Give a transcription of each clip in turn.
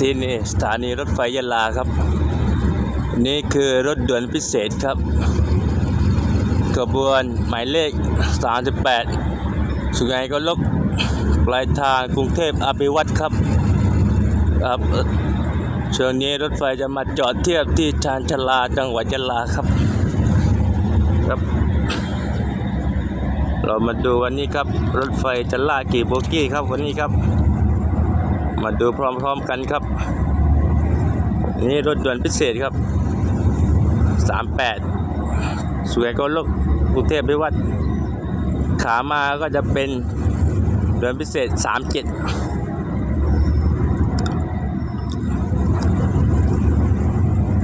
ที่นี่สถานีรถไฟยะลาครับ นี่คือรถด่วนพิเศษครับขบวนหมายเลข 38 สุไหงโกลกปลายทางกรุงเทพอภิวัตครับครับเช่วงนี้รถไฟจะมาจอดเทียบที่ชานชลาจังหวัดยะลาครับครับ เรามาดูวันนี้ครับ รถไฟจะลากกี่โบกี้ครับวันนี้ครับ มาดูพร้อมๆกันครับ นี่รถด่วนพิเศษครับ 38 สวยก็ลกกรุงเทพพิวัตรขามาก็จะเป็นด่วนพิเศษ 37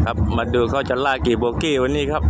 ครับมาดูเขาจะลากกี่โบกี้วันนี้ครับ